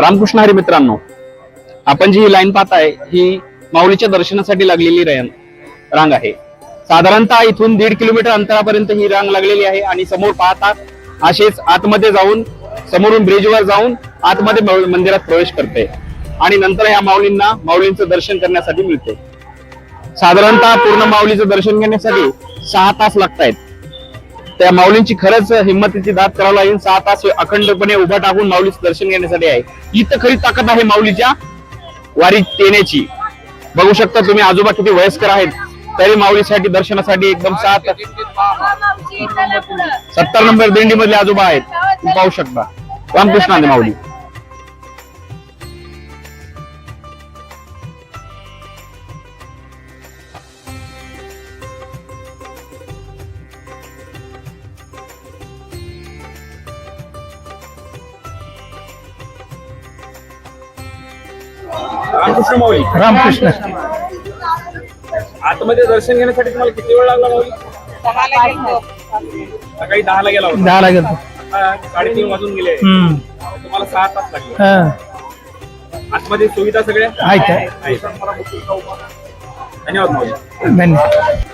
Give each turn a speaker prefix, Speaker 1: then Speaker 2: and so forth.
Speaker 1: रामकृष्ण हरी मित्रांनो आपण जी लाईन पाहताय ही माऊलीच्या दर्शनासाठी लागलेली रांग रांग आहे. साधारणतः इथून दीड किलोमीटर अंतरापर्यंत ही रांग लागलेली आहे आणि समोर पाहतात असेच आतमध्ये जाऊन समोरून ब्रिजवर जाऊन आतमध्ये माऊ- मंदिरात प्रवेश करते. आणि नंतर या माऊलींना माऊलींचं दर्शन करण्यासाठी मिळते. साधारणतः पूर्ण माऊलीचं दर्शन घेण्यासाठी सहा तास लागतायत. त्या माऊलींची खरंच हिंमतीची दाद करावं लागेल. सहा तास अखंडपणे उभा टाकून माऊलीचं दर्शन घेण्यासाठी आहे. इथं खरी ताकद आहे माऊलीच्या वारीत येण्याची. बघू शकता तुम्ही आजोबा किती वयस्कर आहेत. तरी माऊलीसाठी दर्शनासाठी एकदम सात सत्तर नंबर दिंडी मधले आजोबा आहेत. तुम्ही पाहू शकता. रामकृष्ण आणि माऊली. रामकृष्ण माऊली.
Speaker 2: रामकृष्ण.
Speaker 1: आतमध्ये दर्शन घेण्यासाठी तुम्हाला किती वेळ लागला माऊली? सकाळी दहाला गेला होता.
Speaker 2: दहा लागेल
Speaker 1: आता साडेतीन वाजून गेले.
Speaker 2: हम्म.
Speaker 1: तुम्हाला सहा तास लागले.
Speaker 2: हा.
Speaker 1: आतमध्ये सुविधा सगळ्या?
Speaker 2: आहेत. आहे.
Speaker 1: आहेत. धन्यवाद माऊली.
Speaker 2: धन्यवाद.